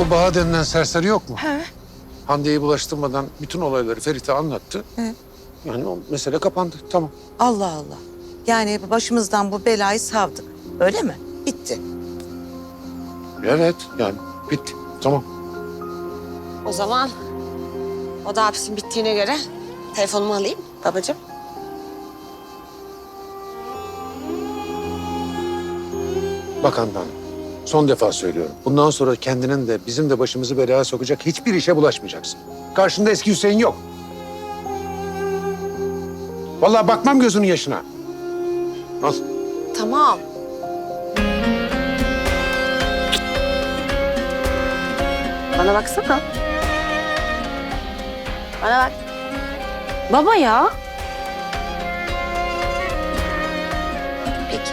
O Baha denilen serseri yok mu? He. Hande'yi bulaştırmadan bütün olayları Ferit'e anlattı. He. Yani o mesele kapandı. Tamam. Allah Allah. Yani başımızdan bu belayı savdık. Öyle mi? Bitti. Evet yani bitti. Tamam. O zaman o da hapisin bittiğine göre telefonumu alayım babacığım. Bak Handan, son defa söylüyorum. Bundan sonra kendinin de bizim de başımızı belaya sokacak hiçbir işe bulaşmayacaksın. Karşında eski Hüseyin yok. Vallahi bakmam gözünün yaşına. Al. Tamam. Bana baksana. Bana bak. Baba ya. Peki.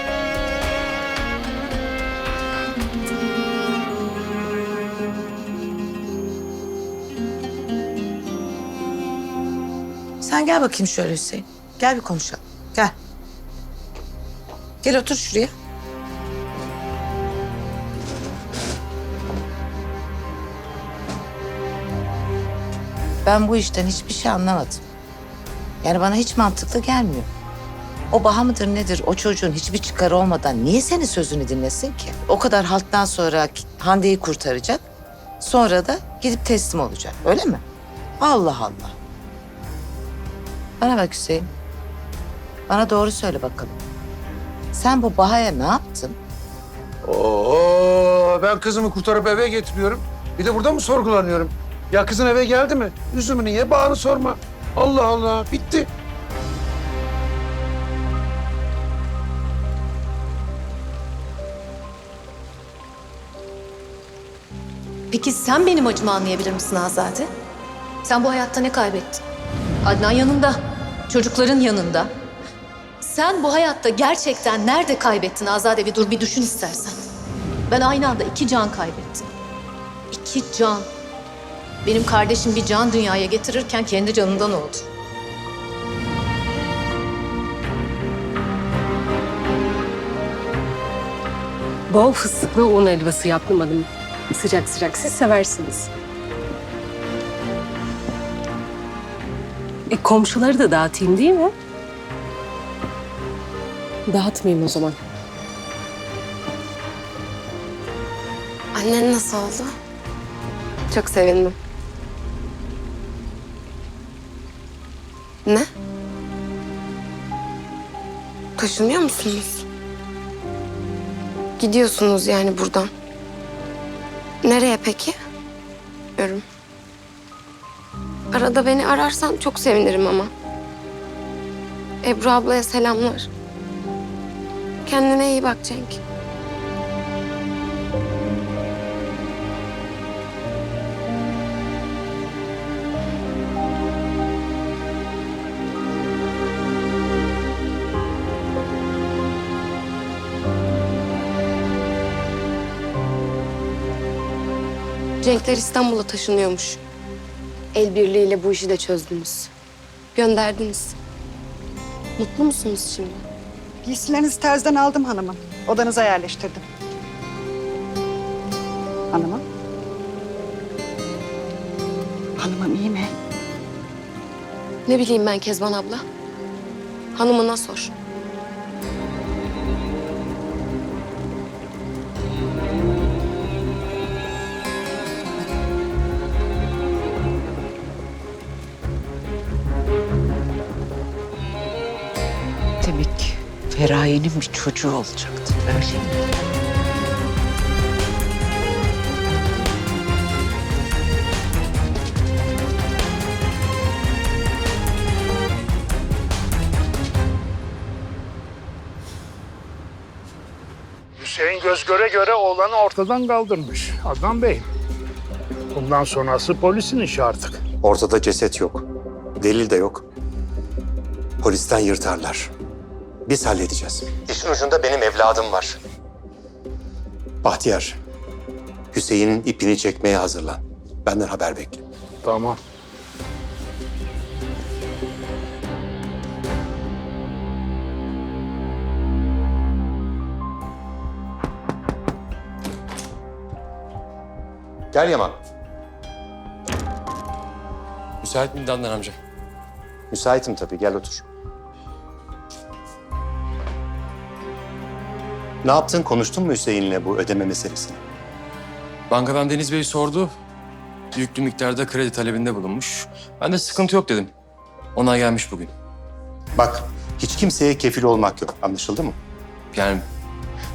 Sen gel bakayım şöyle Hüseyin. Gel bir konuşalım. Gel. Gel otur şuraya. Ben bu işten hiçbir şey anlamadım. Yani bana hiç mantıklı gelmiyor. O baha mıdır nedir o çocuğun hiçbir çıkarı olmadan niye senin sözünü dinlesin ki? O kadar halttan sonra Hande'yi kurtaracak. Sonra da gidip teslim olacak öyle mi? Allah Allah. Bana bak Hüseyin. Bana doğru söyle bakalım. Sen bu Baha'ya ne yaptın? Oo, ben kızımı kurtarıp eve getiriyorum. Bir de burada mı sorgulanıyorum? Ya kızın eve geldi mi? Üzümünü ye, bağını sorma. Allah Allah, bitti. Peki sen benim acımı anlayabilir misin Azade? Sen bu hayatta ne kaybettin? Adnan yanında, çocukların yanında. Sen bu hayatta gerçekten nerede kaybettin Azade? Bir dur bir düşün istersen. Ben aynı anda iki can kaybettim. İki can. Benim kardeşim bir can dünyaya getirirken kendi canından oldu. Bol fıstıklı un helvası yaptım hanım. Sıcak sıcak siz seversiniz. E, komşuları da dağıtayım değil mi? Dağıtmayayım o zaman. Annen nasıl oldu? Çok sevindim. Ne? Taşınıyor musunuz? Gidiyorsunuz yani buradan. Nereye peki? Görüm. Arada beni ararsan çok sevinirim ama. Ebru ablaya selamlar. Kendine iyi bak Cenk. Cenkler İstanbul'a taşınıyormuş. El birliğiyle bu işi de çözdünüz. Gönderdiniz. Mutlu musunuz şimdi? Giysilerinizi terzden aldım hanımım. Odanıza yerleştirdim. Hanımım. Hanımım iyi mi? Ne bileyim ben Kezban abla. Hanımına sor. Demek Feraye'nin bir çocuğu olacaktı öyle mi? Hüseyin göz göre göre oğlanı ortadan kaldırmış. Adnan Bey. Bundan sonrası polisin işi artık. Ortada ceset yok. Delil de yok. Polisten yırtarlar. Biz halledeceğiz. İşin ucunda benim evladım var. Bahtiyar, Hüseyin'in ipini çekmeye hazırlan. Benden haber bekle. Tamam. Gel Yaman. Müsait mi Dandan amca? Müsaitim tabii. Gel otur. Ne yaptın? Konuştun mu Hüseyin'le bu ödeme meselesini? Bankadan Deniz Bey sordu. Yüklü miktarda kredi talebinde bulunmuş. Ben de sıkıntı yok dedim. Onay gelmiş bugün. Bak, hiç kimseye kefil olmak yok. Anlaşıldı mı? Yani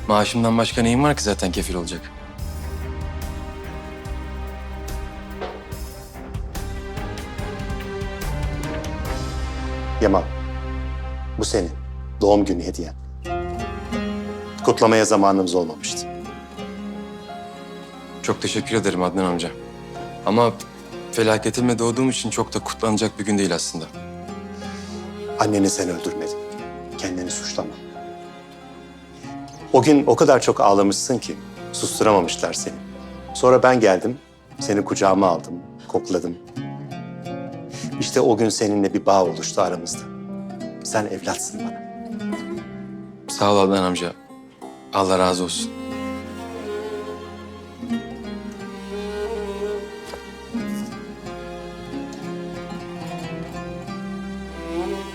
maaşımdan başka neyim var ki zaten kefil olacak? Yaman, bu senin. Doğum günü hediyen. Kutlamaya zamanımız olmamıştı. Çok teşekkür ederim Adnan amca. Ama felaketime doğduğum için çok da kutlanacak bir gün değil aslında. Anneni sen öldürmedin. Kendini suçlama. O gün o kadar çok ağlamışsın ki susturamamışlar seni. Sonra ben geldim, seni kucağıma aldım, kokladım. İşte o gün seninle bir bağ oluştu aramızda. Sen evlatsın bana. Sağ ol Adnan amca. Allah razı olsun.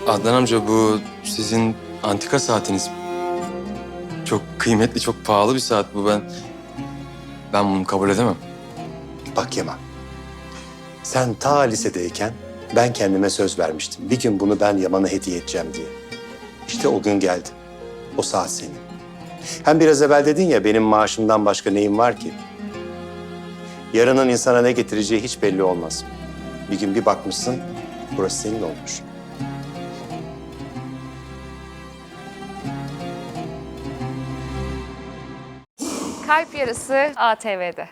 Adnan amca bu sizin antika saatiniz. Çok kıymetli, çok pahalı bir saat bu. Ben ben bunu kabul edemem. Bak Yaman, sen ta lisedeyken ben kendime söz vermiştim. Bir gün bunu ben Yaman'a hediye edeceğim diye. İşte o gün geldi. O saat senin. Hem biraz evvel dedin ya benim maaşımdan başka neyim var ki? Yarının insana ne getireceği hiç belli olmaz. Bir gün bir bakmışsın burası senin olmuş. Kalp Yarısı ATV'de.